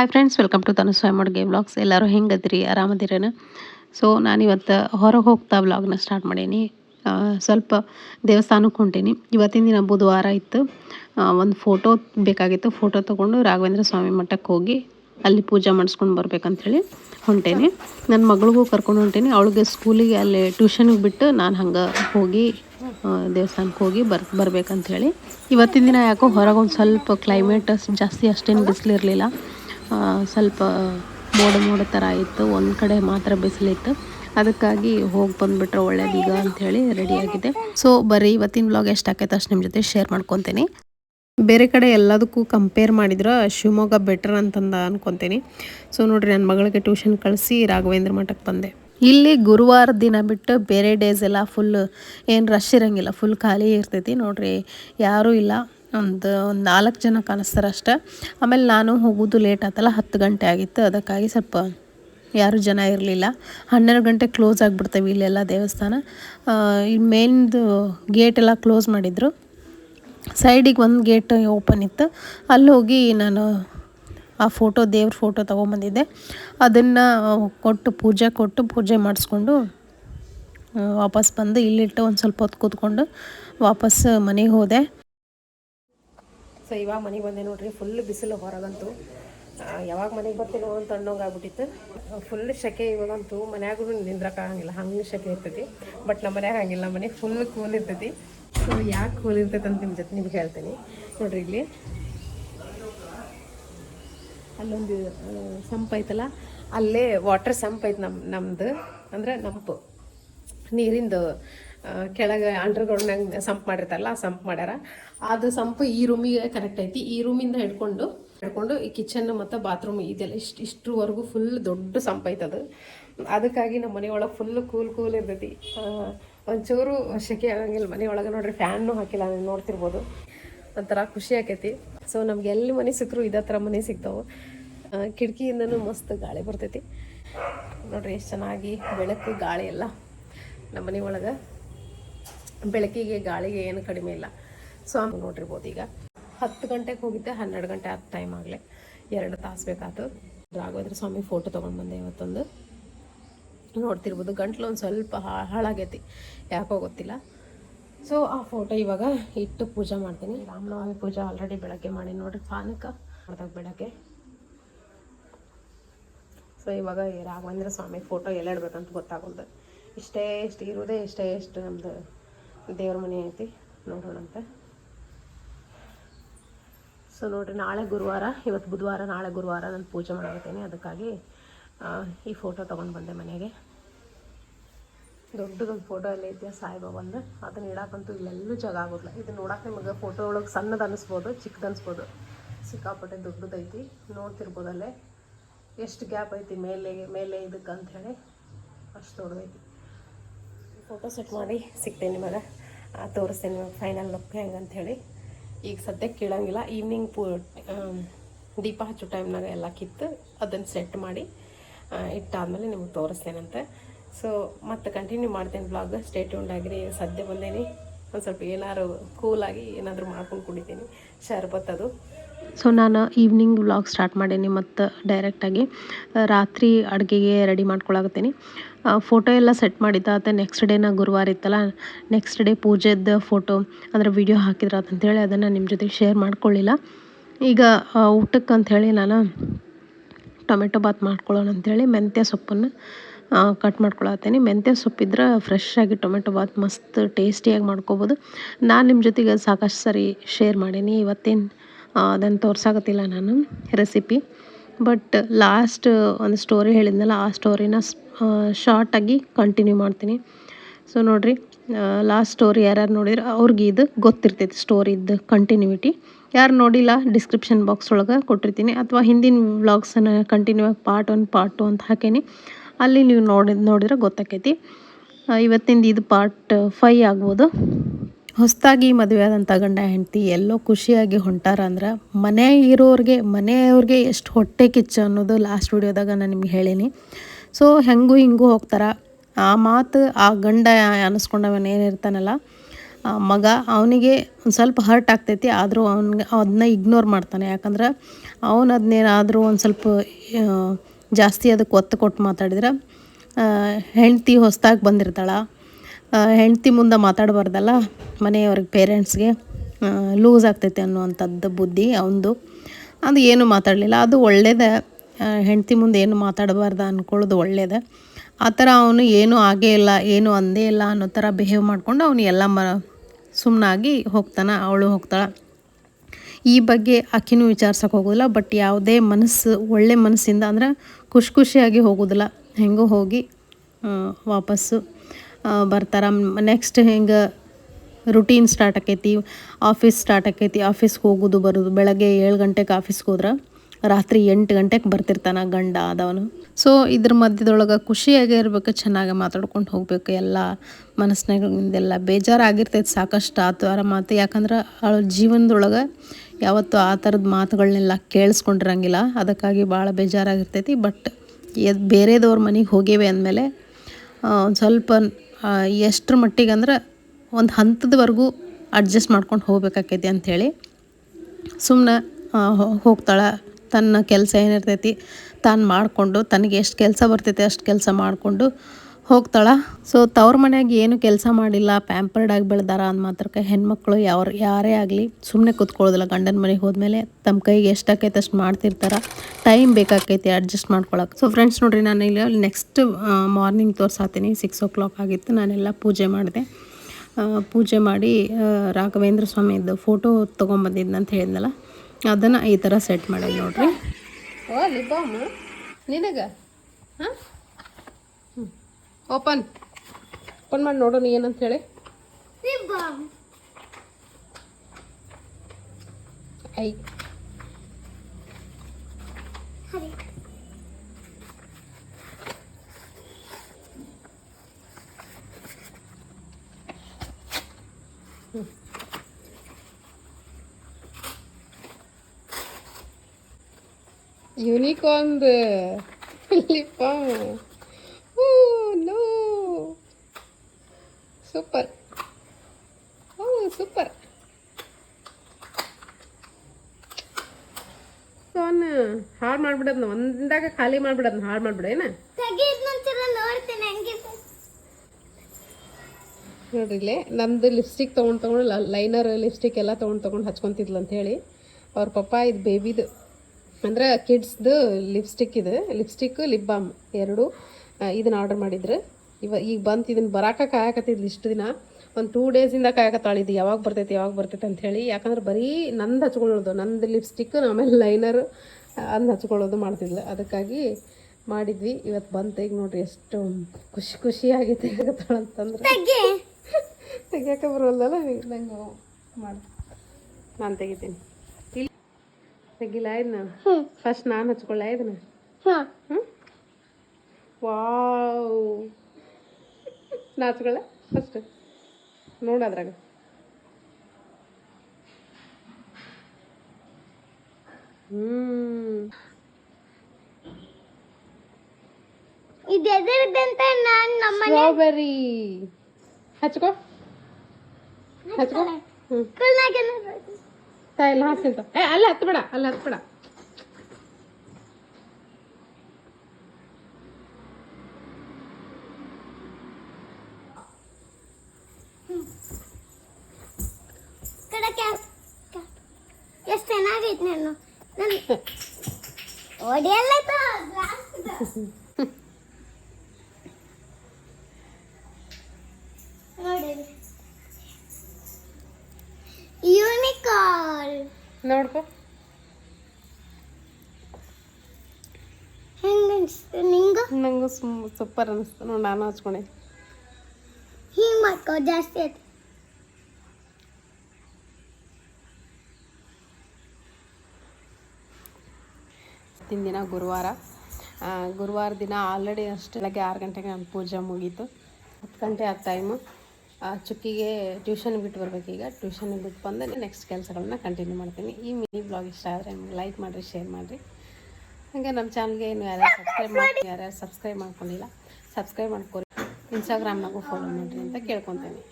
Hi friends welcome to Tanu Swayam ಅಡುಗೆ vlogs ಎಲ್ಲರೂ ಹೆಂಗದ್ರಿ? ಆರಾಮದಿರೇನ? So ನಾನಿವತ್ತು ಹೊರಗೆ ಹೋಗ್ತಾ ವ್ಲಾಗ್ನ ಸ್ಟಾರ್ಟ್ ಮಾಡೀನಿ. ಸ್ವಲ್ಪ ದೇವಸ್ಥಾನಕ್ಕೆ ಹೊಂಟೀನಿ. ಇವತ್ತಿನ ದಿನ ಬುಧವಾರ ಇತ್ತು. ಒಂದು ಫೋಟೋ ಬೇಕಾಗಿತ್ತು. ಫೋಟೋ ತೊಗೊಂಡು ರಾಘವೇಂದ್ರ ಸ್ವಾಮಿ ಮಠಕ್ಕೆ ಹೋಗಿ ಅಲ್ಲಿ ಪೂಜೆ ಮಾಡಿಸ್ಕೊಂಡು ಬರ್ಬೇಕಂಥೇಳಿ ಹೊಂಟೇನಿ. ನನ್ನ ಮಗಳಿಗೂ ಕರ್ಕೊಂಡು ಹೊಂಟೀನಿ. ಅವಳಿಗೆ ಸ್ಕೂಲಿಗೆ ಅಲ್ಲಿ ಟ್ಯೂಷನಿಗೆ ಬಿಟ್ಟು ನಾನು ಹಂಗೆ ಹೋಗಿ ದೇವಸ್ಥಾನಕ್ಕೆ ಹೋಗಿ ಬರ್ ಬರ್ಬೇಕಂಥೇಳಿ ಇವತ್ತಿನ ದಿನ ಯಾಕೋ ಹೊರಗೆ ಸ್ವಲ್ಪ ಕ್ಲೈಮೇಟ್ ಜಾಸ್ತಿ ಅಷ್ಟೇನು ಬಿಸಿಲಿರಲಿಲ್ಲ ಸ್ವಲ್ಪ ಮೋಡ ಮೋಡ ಥರ ಇತ್ತು. ಒಂದು ಕಡೆ ಮಾತ್ರ ಬಿಸಿಲಿತ್ತು. ಅದಕ್ಕಾಗಿ ಹೋಗಿ ಬಂದುಬಿಟ್ರೆ ಒಳ್ಳೇದೀಗ ಅಂಥೇಳಿ ರೆಡಿಯಾಗಿದೆ ಸೊ ಬರೀ ಇವತ್ತಿನ ವ್ಲಾಗ್ ಆಕೈತೆ ಅಷ್ಟು ನಿಮ್ಮ ಜೊತೆ ಶೇರ್ ಮಾಡ್ಕೊತೀನಿ. ಬೇರೆ ಕಡೆ ಎಲ್ಲದಕ್ಕೂ ಕಂಪೇರ್ ಮಾಡಿದ್ರೆ ಶಿವಮೊಗ್ಗ ಬೆಟರ್ ಅಂತಂದ ಅನ್ಕೊತೀನಿ. ಸೊ ನೋಡಿರಿ ನನ್ನ ಮಗಳಿಗೆ ಟ್ಯೂಷನ್ ಕಳಿಸಿ ರಾಘವೇಂದ್ರ ಮಠಕ್ಕೆ ಬಂದೆ. ಇಲ್ಲಿ ಗುರುವಾರ ದಿನ ಬಿಟ್ಟು ಬೇರೆ ಡೇಸ್ ಎಲ್ಲ ಫುಲ್ ಏನು ರಶ್ ಇರೋಂಗಿಲ್ಲ. ಫುಲ್ ಖಾಲಿ ಇರ್ತೈತಿ. ನೋಡಿರಿ, ಯಾರೂ ಇಲ್ಲ. ಒಂದು ಒಂದು ನಾಲ್ಕು ಜನ ಕಾಣಿಸ್ತಾರೆ ಅಷ್ಟೆ. ಆಮೇಲೆ ನಾನು ಹೋಗೋದು ಲೇಟ್ ಆತಲ್ಲ, ಹತ್ತು ಗಂಟೆ ಆಗಿತ್ತು. ಅದಕ್ಕಾಗಿ ಸ್ವಲ್ಪ ಯಾರೂ ಜನ ಇರಲಿಲ್ಲ. ಹನ್ನೆರಡು ಗಂಟೆ ಕ್ಲೋಸ್ ಆಗಿಬಿಡ್ತೇವೆ ಇಲ್ಲೆಲ್ಲ ದೇವಸ್ಥಾನ. ಈ ಮೇನ್ದು ಗೇಟ್ ಎಲ್ಲ ಕ್ಲೋಸ್ ಮಾಡಿದರು. ಸೈಡಿಗೆ ಒಂದು ಗೇಟ್ ಓಪನ್ ಇತ್ತು. ಅಲ್ಲಿ ಹೋಗಿ ನಾನು ಆ ಫೋಟೋ ದೇವ್ರ ಫೋಟೋ ತೊಗೊಂಬಂದಿದ್ದೆ. ಅದನ್ನು ಕೊಟ್ಟು ಪೂಜೆ ಕೊಟ್ಟು ಪೂಜೆ ಮಾಡಿಸ್ಕೊಂಡು ವಾಪಸ್ ಬಂದು ಇಲ್ಲಿಟ್ಟು ಒಂದು ಸ್ವಲ್ಪ ಹೊತ್ತು ಕೂತ್ಕೊಂಡು ವಾಪಸ್ ಮನೆಗೆ ಹೋದೆ. ಸೊ ಇವಾಗ ಮನೆಗೆ ಬಂದೆ ನೋಡ್ರಿ ಫುಲ್ ಬಿಸಿಲು ಹೊರಗಂತೂ. ಯಾವಾಗ ಮನೆಗೆ ಬರ್ತೀನೋ ಅಂತ ಅನ್ನೋಂಗೆ ಆಗ್ಬಿಟ್ಟಿತ್ತು ಫುಲ್ ಸೆಕೆ ಇವಾಗಂತೂ ಮನ್ಯಾಗೂ ನಿಂದ್ರಕ್ಕಾಗಂಗಿಲ್ಲ ಹಂಗೆ ಶೆಕೆ ಇರ್ತೈತಿ. ಬಟ್ ನಮ್ಮ ಮನ್ಯಾಗ ಹಂಗಿಲ್ಲ, ಮನೆ ಫುಲ್ ಕೂಲ್ ಇರ್ತೈತಿ. ಸೊ ಯಾಕೆ ಕೂಲ್ ಇರ್ತೈತೆ ಅಂತ ನಿಮ್ಮ ಜೊತೆ ನಿಮ್ಗೆ ಹೇಳ್ತೀನಿ. ನೋಡ್ರಿ ಇಲ್ಲಿ. ಅಲ್ಲೊಂದು ಸಂಪ್ ಐತಲ್ಲ, ಅಲ್ಲೇ ವಾಟರ್ ಸಂಪ್ ಐತೆ ನಮ್ಮ ನಮ್ದು. ಅಂದ್ರೆ, ನಂಪು. ನೀರಿಂದು ಕೆಳಗೆ ಹಂಗೆ ಸಂಪ್ ಮಾಡಿರ್ತಾರಲ್ಲ, ಆ ಸಂಪ್ ಮಾಡ್ಯಾರ. ಅದು ಸಂಪ್ ಈ ರೂಮಿಗೆ ಕನೆಕ್ಟ್ ಐತಿ. ಈ ರೂಮಿಂದ ಹಿಡ್ಕೊಂಡು ಹಿಡ್ಕೊಂಡು ಈ ಕಿಚನ್ ಮತ್ತು ಬಾತ್ರೂಮ್ ಇದೆಲ್ಲ ಇಷ್ಟು ಇಷ್ಟರವರೆಗೂ ಫುಲ್ ದೊಡ್ಡ ಸಂಪ್ ಐತೆ ಅದು. ಅದಕ್ಕಾಗಿ ನಮ್ಮ ಮನೆಯೊಳಗೆ ಫುಲ್ ಕೂಲ್ ಕೂಲ್ ಇರ್ತೈತಿ. ಒಂಚೂರು ಸೆಕೆ ಆಗಂಗಿಲ್ಲ ಮನೆಯೊಳಗೆ ನೋಡ್ರಿ ಫ್ಯಾನು ಹಾಕಿಲ್ಲ ನೋಡ್ತಿರ್ಬೋದು. ಒಂಥರ ಖುಷಿ ಆಕೈತಿ. ಸೊ ನಮ್ಗೆ ಎಲ್ಲಿ ಮನೆ ಸಿಕ್ಕರು ಇದೇ ಥರ ಮನೆ ಸಿಗ್ತಾವೆ. ಕಿಟಕಿಯಿಂದನೂ ಮಸ್ತ್ ಗಾಳಿ ಬರ್ತೈತಿ. ನೋಡ್ರಿ ಎಷ್ಟು ಚೆನ್ನಾಗಿ ಬೆಳಕು, ಗಾಳಿ ಎಲ್ಲ ನಮ್ಮ ಮನೆ ಒಳಗೆ. ಬೆಳಕಿಗೆ, ಗಾಳಿಗೆ ಏನು ಕಡಿಮೆ ಇಲ್ಲ. ಸೊ ನೋಡಿರ್ಬೋದು ಈಗ. ಹತ್ತು ಗಂಟೆಗೆ ಹೋಗಿದ್ದೆ, ಹನ್ನೆರಡು ಗಂಟೆ ಆದ ಟೈಮ್ ಆಗಲೇ. ಎರಡು ತಾಸು ಬೇಕಾಯ್ತು ರಾಘವೇಂದ್ರ ಸ್ವಾಮಿ ಫೋಟೋ ತೊಗೊಂಡು ಬಂದೆ ಇವತ್ತೊಂದು. ನೋಡ್ತಿರ್ಬೋದು, ಗಂಟ್ಲು ಒಂದು ಸ್ವಲ್ಪ ಹಾಳಾಗೈತಿ. ಯಾಕೋ ಗೊತ್ತಿಲ್ಲ. ಸೊ ಆ ಫೋಟೋ ಇವಾಗ ಇಟ್ಟು ಪೂಜೆ ಮಾಡ್ತೀನಿ. ರಾಮನವಮಿ ಪೂಜೆ ಆಲ್ರೆಡಿ ಬೆಳಗ್ಗೆ ಮಾಡಿ ನೋಡಿರಿ. ಫಾನಕ ಮಾಡ್ದಾಗ ಬೆಳಗ್ಗೆ. ಸೊ ಇವಾಗ ರಾಘವೇಂದ್ರ ಸ್ವಾಮಿ ಫೋಟೋ ಎಲ್ಲಿಡ್ಬೇಕಂತ ಗೊತ್ತಾಗೋದು ಇಷ್ಟೇ ಇಷ್ಟು ಇರೋದೇ ಇಷ್ಟೇ ಇಷ್ಟು ನಮ್ಮದು ದೇವ್ರ ಮನೆ ಐತಿ, ನೋಡೋಣಂತೆ. ಸೊ ನೋಡಿರಿ, ನಾಳೆ ಗುರುವಾರ, ಇವತ್ತು ಬುಧವಾರ, ನಾಳೆ ಗುರುವಾರ ನಾನು ಪೂಜೆ ಮಾಡಕತ್ತೀನಿ ಅದಕ್ಕಾಗಿ ಈ ಫೋಟೋ ತೊಗೊಂಡು ಬಂದೆ ಮನೆಗೆ. ದೊಡ್ಡದೊಂದು ಫೋಟೋ ಎಲ್ಲ ಐತಿ ಸಾಯಿಬಾಬಂದು. ಅದನ್ನ ಇಡಾಕಂತೂ ಇಲ್ಲೆಲ್ಲೂ ಜಾಗ ಆಗೋದಿಲ್ಲ. ಇದು ನೋಡಕ್ಕೆ ನಿಮಗೆ ಫೋಟೋ ಒಳಗೆ ಸಣ್ಣದು ಅನಿಸ್ಬೋದು ಚಿಕ್ಕದು ಅನಿಸ್ಬೋದು. ಸಿಕ್ಕಾಪಟ್ಟೆ ದೊಡ್ಡದೈತಿ ನೋಡ್ತಿರ್ಬೋದಲ್ಲೇ, ಎಷ್ಟು ಗ್ಯಾಪ್ ಐತಿ ಮೇಲೆ ಮೇಲೆ ಇದಕ್ಕೆ ಅಂಥೇಳಿ ಅಷ್ಟು ದೊಡ್ಡದೈತಿ ಫೋಟೋ ಸೆಟ್ ಮಾಡಿ ಸಿಗ್ತೇನೆ ನಿಮಗೆ. ತೋರಿಸ್ತೇನೆ ಫೈನಲ್ ಲುಕ್ ಹೆಂಗೆ ಅಂಥೇಳಿ ಈಗ ಸದ್ಯಕ್ಕೆ ಕೀಳಂಗಿಲ್ಲ. ಈವ್ನಿಂಗ್ ಪೂ ದೀಪ ಹಚ್ಚೋ ಟೈಮ್ನಾಗ ಎಲ್ಲ ಕಿತ್ತು ಅದನ್ನು ಸೆಟ್ ಮಾಡಿ ಇಟ್ಟಾದಮೇಲೆ ನಿಮಗೆ ತೋರಿಸ್ತೇನಂತೆ. ಸೊ ಮತ್ತೆ ಕಂಟಿನ್ಯೂ ಮಾಡ್ತೇನೆ ಬ್ಲಾಗ್ ಸ್ಟೇಟ್ ಆಗಿರಿ. ಸದ್ಯ ಬಂದೇನಿ. ಒಂದು ಸ್ವಲ್ಪ ಏನಾದ್ರು ಕೂಲಾಗಿ ಏನಾದರೂ ಮಾಡ್ಕೊಂಡು ಕುಡಿತೀನಿ. ಶರ್ಬತ್ ಅದು. ಸೊ ನಾನು ಈವ್ನಿಂಗ್ ವ್ಲಾಗ್ ಸ್ಟಾರ್ಟ್ ಮಾಡೀನಿ ಮತ್ತು ಡೈರೆಕ್ಟಾಗಿ ರಾತ್ರಿ ಅಡುಗೆಗೆ ರೆಡಿ ಮಾಡ್ಕೊಳಕತ್ತೀನಿ. ಫೋಟೋ ಎಲ್ಲ ಸೆಟ್ ಮಾಡಿದ್ದಾತ ನೆಕ್ಸ್ಟ್ ಡೇನ ಗುರುವಾರ ಇತ್ತಲ್ಲ ನೆಕ್ಸ್ಟ್ ಡೇ ಪೂಜೆದ ಫೋಟೋ ಅಂದರೆ ವಿಡಿಯೋ ಹಾಕಿದ್ರ ಅಂತೇಳಿ ಅದನ್ನು ನಿಮ್ಮ ಜೊತೆ ಶೇರ್ ಮಾಡ್ಕೊಳ್ಳಿಲ್ಲ. ಈಗ ಊಟಕ್ಕೆ ಅಂತ ಹೇಳಿ ನಾನು ಟೊಮೆಟೊ ಬಾತ್ ಮಾಡ್ಕೊಳ್ಳೋಣ ಅಂಥೇಳಿ ಮೆಂತ್ಯ ಸೊಪ್ಪನ್ನು ಕಟ್ ಮಾಡ್ಕೊಳತ್ತೇನೆ. ಮೆಂತ್ಯ ಸೊಪ್ಪಿದ್ರೆ ಫ್ರೆಶ್ ಆಗಿ ಟೊಮೆಟೊ ಬಾತ್ ಮಸ್ತ್ ಟೇಸ್ಟಿಯಾಗಿ ಮಾಡ್ಕೋಬೋದು. ನಾನು ನಿಮ್ಮ ಜೊತೆಗೆ ಸಾಕಷ್ಟು ಸರಿ ಶೇರ್ ಮಾಡೀನಿ. ಇವತ್ತೇನು ಅದನ್ನು ತೋರ್ಸಾಕತ್ತಿಲ್ಲ ನಾನು ರೆಸಿಪಿ ಬಟ್ ಲಾಸ್ಟ್, ಒಂದು ಸ್ಟೋರಿ ಹೇಳಿದ್ನಲ್ಲ, ಆ ಸ್ಟೋರಿನ ಶಾರ್ಟಾಗಿ ಕಂಟಿನ್ಯೂ ಮಾಡ್ತೀನಿ. ಸೊ ನೋಡಿರಿ ಲಾಸ್ಟ್ ಸ್ಟೋರಿ ಯಾರ್ಯಾರು ನೋಡಿದ್ರೆ, ಅವ್ರಿಗೆ ಇದು ಗೊತ್ತಿರ್ತೈತಿ ಸ್ಟೋರಿದ್ದು ಕಂಟಿನ್ಯೂಟಿ ಯಾರು ನೋಡಿಲ್ಲ ಡಿಸ್ಕ್ರಿಪ್ಷನ್ ಬಾಕ್ಸ್ ಒಳಗೆ ಕೊಟ್ಟಿರ್ತೀನಿ. ಅಥವಾ ಹಿಂದಿನ ವ್ಲಾಗ್ಸನ್ನು ಕಂಟಿನ್ಯೂ ಆಗಿ ಪಾರ್ಟ್ ಒನ್ ಪಾರ್ಟ್ ಟು ಅಂತ ಹಾಕೇನಿ. ಅಲ್ಲಿ ನೀವು ನೋಡಿ ನೋಡಿದ್ರೆ ಗೊತ್ತಾಕೈತಿ. ಇವತ್ತಿಂದ ಇದು ಪಾರ್ಟ್ ಫೈ ಆಗ್ಬೋದು. ಹೊಸದಾಗಿ ಮದುವೆ ಆದಂಥ ಗಂಡ ಹೆಂಡತಿ ಎಲ್ಲೋ ಖುಷಿಯಾಗಿ ಹೊಂಟಾರ ಅಂದ್ರೆ ಮನೆ ಇರೋರಿಗೆ, ಮನೆಯವ್ರಿಗೆ ಎಷ್ಟು ಹೊಟ್ಟೆ ಕಿಚ್ಚು ಅನ್ನೋದು ಲಾಸ್ಟ್ ವಿಡಿಯೋದಾಗ ನಾನು ನಿಮ್ಗೆ ಹೇಳೀನಿ. ಸೊ ಹೆಂಗೂ ಹಿಂಗೂ ಹೋಗ್ತಾರ. ಆ ಮಾತು ಆ ಗಂಡ ಏನಿರ್ತಾನಲ್ಲ ಆ ಮಗ ಅವನಿಗೆ ಒಂದು ಸ್ವಲ್ಪ ಹರ್ಟ್ ಆಗ್ತೈತಿ, ಆದರೂ ಅವ್ನಿಗೆ ಅದನ್ನ ಇಗ್ನೋರ್ ಮಾಡ್ತಾನೆ. ಯಾಕಂದ್ರೆ ಅವನು ಅದನ್ನೇನಾದರೂ ಒಂದು ಸ್ವಲ್ಪ ಜಾಸ್ತಿ ಅದಕ್ಕೆ ಒತ್ತು ಕೊಟ್ಟು ಮಾತಾಡಿದ್ರೆ ಹೆಂಡ್ತಿ ಹೊಸ್ದಾಗಿ ಬಂದಿರ್ತಾಳೆ. ಹೆಂಡ್ತಿ ಮುಂದೆ ಮಾತಾಡಬಾರ್ದಲ್ಲ ಮನೆಯವ್ರಿಗೆ ಪೇರೆಂಟ್ಸ್ಗೆ ಲೂಸ್ ಆಗ್ತೈತೆ ಅನ್ನುವಂಥದ್ದು ಬುದ್ಧಿ ಅವನದು ಅದು ಏನು ಮಾತಾಡಲಿಲ್ಲ. ಅದು ಒಳ್ಳೇದೇ. ಹೆಂಡತಿ ಮುಂದೆ ಏನು ಮಾತಾಡಬಾರ್ದ ಅಂದ್ಕೊಳ್ಳೋದು ಒಳ್ಳೇದ. ಆ ಥರ ಅವನು ಏನೂ ಆಗೇ ಇಲ್ಲ, ಏನು ಅಂದೇ ಇಲ್ಲ ಅನ್ನೋ ಥರ ಬಿಹೇವ್ ಮಾಡ್ಕೊಂಡು ಅವನು ಎಲ್ಲ ಮ ಸುಮ್ಮನಾಗಿ ಹೋಗ್ತಾನೆ, ಅವಳು ಹೋಗ್ತಾಳೆ. ಈ ಬಗ್ಗೆ ಆಕಿನೂ ವಿಚಾರ್ಸಕ್ಕೆ ಹೋಗೋದಿಲ್ಲ ಬಟ್ ಯಾವುದೇ ಮನಸ್ಸು, ಒಳ್ಳೆ ಮನಸ್ಸಿಂದ ಅಂದ್ರೆ ಖುಷಿ ಖುಷಿಯಾಗಿ ಹೋಗೋದಿಲ್ಲ. ಹೆಂಗೋ ಹೋಗಿ ವಾಪಸ್ಸು. ಬರ್ತಾರೆ. ನೆಕ್ಸ್ಟ್ ಹಿಂಗೆ ರುಟೀನ್ ಸ್ಟಾರ್ಟ್ ಆಕೈತಿ ಆಫೀಸ್ ಸ್ಟಾರ್ಟ್ ಆಕೈತಿ ಆಫೀಸ್ಗೆ ಹೋಗೋದು, ಬರೋದು. ಬೆಳಗ್ಗೆ ಏಳು ಗಂಟೆಗೆ ಆಫೀಸ್ಗೆ ಹೋದ್ರೆ ರಾತ್ರಿ ಎಂಟು ಗಂಟೆಗೆ ಬರ್ತಿರ್ತಾನೆ ಗಂಡ ಆದವನು. ಸೊ ಇದ್ರ ಮಧ್ಯದೊಳಗೆ ಖುಷಿಯಾಗೇ ಇರಬೇಕು, ಚೆನ್ನಾಗಿ ಮಾತಾಡ್ಕೊಂಡು ಹೋಗ್ಬೇಕು. ಎಲ್ಲ ಮನಸ್ಸಿನಾಗಿಂದೆಲ್ಲ ಬೇಜಾರಾಗಿರ್ತೈತೆ, ಸಾಕಷ್ಟು ಆ ಥರ ಮಾತು. ಯಾಕಂದ್ರೆ ಅವಳ ಜೀವನದೊಳಗೆ ಯಾವತ್ತೂ ಆ ಥರದ ಮಾತುಗಳನ್ನೆಲ್ಲ ಕೇಳಿಸ್ಕೊಂಡಿರಂಗಿಲ್ಲ. ಅದಕ್ಕಾಗಿ ಭಾಳ ಬೇಜಾರಾಗಿರ್ತೈತಿ. ಬಟ್ ಬೇರೆದವ್ರ ಮನೆಗೆ ಹೋಗೇವೆ ಅಂದಮೇಲೆ ಒಂದು ಸ್ವಲ್ಪ ಎಷ್ಟ್ರ ಮಟ್ಟಿಗೆ ಅಂದ್ರೆ ಒಂದು ಹಂತದವರೆಗೂ ಅಡ್ಜಸ್ಟ್ ಮಾಡ್ಕೊಂಡು ಹೋಗ್ಬೇಕಾಕೈತಿ ಅಂಥೇಳಿ ಸುಮ್ಮನೆ ಹೋಗ್ತಾಳೆ, ತನ್ನ ಕೆಲಸ ಏನಿರ್ತೈತಿ ತಾನು ಮಾಡಿಕೊಂಡು, ತನಗೆ ಎಷ್ಟು ಕೆಲಸ ಬರ್ತೈತಿ ಅಷ್ಟು ಕೆಲಸ ಮಾಡಿಕೊಂಡು ಹೋಗ್ತಾಳೆ. ಸೊ ತವ್ರ ಮನೆಯಾಗ ಏನು ಕೆಲಸ ಮಾಡಿಲ್ಲ ಪ್ಯಾಂಪರ್ಡ್ ಆಗಿ ಬೆಳೆದಾರ ಅಂದ ಮಾತ್ರಕ್ಕೆ ಹೆಣ್ಮಕ್ಳು ಯಾವ ಯಾರೇ ಆಗಲಿ ಸುಮ್ಮನೆ ಕೂತ್ಕೊಳ್ಳೋದಿಲ್ಲ ಗಂಡನ ಮನೆಗೆ ಹೋದ್ಮೇಲೆ ತಮ್ಮ ಕೈಗೆ ಎಷ್ಟು ಆಕೈತೆ ಅಷ್ಟು ಮಾಡ್ತಿರ್ತಾರೆ. ಟೈಮ್ ಬೇಕಾಕೈತಿ ಅಡ್ಜಸ್ಟ್ ಮಾಡ್ಕೊಳಕ್ಕೆ ಸೊ ಫ್ರೆಂಡ್ಸ್ ನೋಡಿರಿ, ನಾನು ಇಲ್ಲಿ ನೆಕ್ಸ್ಟ್ ಮಾರ್ನಿಂಗ್ ತೋರ್ಸಾತೀನಿ. ಸಿಕ್ಸ್ ಓ ಕ್ಲಾಕ್ ಆಗಿತ್ತು, ನಾನೆಲ್ಲ ಪೂಜೆ ಮಾಡಿದೆ. ಪೂಜೆ ಮಾಡಿ ರಾಘವೇಂದ್ರ ಸ್ವಾಮಿದು ಫೋಟೋ ತೊಗೊಂಬಂದಿದ್ದು ಅಂತ ಹೇಳಿದ್ನಲ್ಲ, ಅದನ್ನು ಈ ಥರ ಸೆಟ್ ಮಾಡಿ ನೋಡಿರಿ. ನಿನಗೆ? ಹಾಂ? ಓಪನ್ ಓಪನ್ ಮಾಡಿ ನೋಡೋಣ ಏನಂತ ಹೇಳಿ. I. Unicorn lip oh no super oh super ಸೋನ್ ಹಾಳು ಮಾಡ್ಬಿಡದ್ನ. ಒಂದಾಗ ಖಾಲಿ ಮಾಡ್ಬಿಡದ್ನ ಹಾಳು ಮಾಡ್ಬಿಡೇನ ನೋಡ್ರಿ ಇಲ್ಲೇ ನಮ್ದು ಲಿಪ್ಸ್ಟಿಕ್ ತೊಗೊಂಡು ತೊಗೊಂಡು ಲೈನರ್ ಲಿಪ್ಸ್ಟಿಕ್ ಎಲ್ಲ ತೊಗೊಂಡು ತೊಗೊಂಡು ಹಚ್ಕೊತಿದ್ಲು ಅಂತ ಹೇಳಿ ಅವ್ರ ಪಪ್ಪ ಇದು ಬೇಬಿದು ಅಂದ್ರೆ ಕಿಡ್ಸ್ದು ಲಿಪ್ಸ್ಟಿಕ್ ಇದು. ಲಿಪ್ಸ್ಟಿಕ್ ಲಿಪ್ ಬಾಮ್ ಎರಡು ಇದನ್ನ ಆರ್ಡರ್ ಮಾಡಿದ್ರು. ಇವ ಈಗ ಬಂತು ಇದನ್ನ ಬರಾಕ ಕಾಯಕತ್ತಿದ್ಲು ಇಷ್ಟು ದಿನ. ಒಂದು ಟೂ ಡೇಸಿಂದ ಕಾಯಕತ್ತಾಳು ಇದು ಯಾವಾಗ ಬರ್ತೈತೆ ಯಾವಾಗ ಬರ್ತೈತೆ ಅಂತ ಹೇಳಿ. ಯಾಕಂದ್ರೆ ಬರೀ ನಂದು ಹಚ್ಕೊಳ್ಳೋದು ನಂದು ಲಿಪ್ಸ್ಟಿಕ್ ಆಮೇಲೆ ಲೈನರ್ ಅಂದು ಹಚ್ಕೊಳ್ಳೋದು ಮಾಡ್ತಿದ್ಲು. ಅದಕ್ಕಾಗಿ ಮಾಡಿದ್ವಿ. ಇವತ್ತು ಬಂತ ಈಗ ನೋಡ್ರಿ ಎಷ್ಟು ಖುಷಿ ಖುಷಿಯಾಗಿ ತೆಗಿತಾಳ ಅಂತಂದ್ರೆ. ತೆಗಿಯಕ್ಕೆ ಬರೋಲ್ಲ ನಂಗೆ ಮಾಡಿ. ನಾನು ತೆಗಿತೀನಿ. ಇಲ್ಲಿ ತೆಗಿಲ್ಲ ಇದನ್ನ ಫಸ್ಟ್ ನಾನು ಹಚ್ಕೊಳ್ಳ ಇದನ್ನ? ಹ್ಞೂ ವಾವ್. ನಾ ಹಚ್ಕೊಳ್ಳೆ ಫಸ್ಟ್ ನೋಡೋದ್ರಾಗ ಸ್ಟ್ರಾಬೆರಿ. ಹಚ್ಕೋ. ಹಚ್ಕೋ. ಹ್ಞೂ ಅಲ್ಲಿ ಹತ್ಬೇಡ ಅಲ್ಲ ಹತ್ಬೇಡ ಕಡಕ್ಕೆ ಎಷ್ಟು ಚೆನ್ನಾಗೈತೆ ನಾನು ನನ್ನ ಒಡೆಯಲ್ಲ ನೋಡಿ ಯೂನಿಕಾರ್ನ್ ನೋಡ್ಕೋ. ಹೆಂಗ ಅನ್ಸ್ತು ನಿಂಗು? ನಂಗೂ ಸೂಪರ್ ಅನಿಸ್ತು ನೋಡಿ ನಾನು ಹಚ್ಕೊಂಡೆ ಹಿಂಗ್ ಮಾಡ್ಕೋ ಜಾಸ್ತಿ ಆಯ್ತು. ಇವತ್ತಿನ ದಿನ ಗುರುವಾರ. ಗುರುವಾರ ದಿನ ಆಲ್ರೆಡಿ ಅಷ್ಟು ಬೆಳಗ್ಗೆ ಆರು ಗಂಟೆಗೆ ನನ್ನ ಪೂಜೆ ಮುಗೀತು. ಹತ್ತು ಗಂಟೆ ಆ ಟೈಮು ಚುಕ್ಕಿಗೆ ಟ್ಯೂಷನ್ ಬಿಟ್ಟು ಬರಬೇಕೀಗ. ಟ್ಯೂಷನ್ ಬಿಟ್ಟು ಬಂದು ನೆಕ್ಸ್ಟ್ ಕೆಲಸಗಳನ್ನ ಕಂಟಿನ್ಯೂ ಮಾಡ್ತೀನಿ. ಈ ಮಿನಿ ಬ್ಲಾಗ್ ಇಷ್ಟ ಆದರೆ ನಿಮ್ಗೆ ಲೈಕ್ ಮಾಡಿರಿ ಶೇರ್ ಮಾಡಿರಿ. ಹಾಗೆ ನಮ್ಮ ಚಾನಲ್ಗೆ ಏನು ಯಾರ್ಯಾರು ಸಬ್ಸ್ಕ್ರೈಬ್ ಮಾಡಿ ಯಾರ್ಯಾರು ಸಬ್ಸ್ಕ್ರೈಬ್ ಮಾಡ್ಕೊಂಡಿಲ್ಲ ಸಬ್ಸ್ಕ್ರೈಬ್ ಮಾಡ್ಕೊರಿ. ಇನ್ಸ್ಟಾಗ್ರಾಮ್ನಾಗೂ ಫಾಲೋ ಮಾಡಿರಿ ಅಂತ ಕೇಳ್ಕೊತೀನಿ.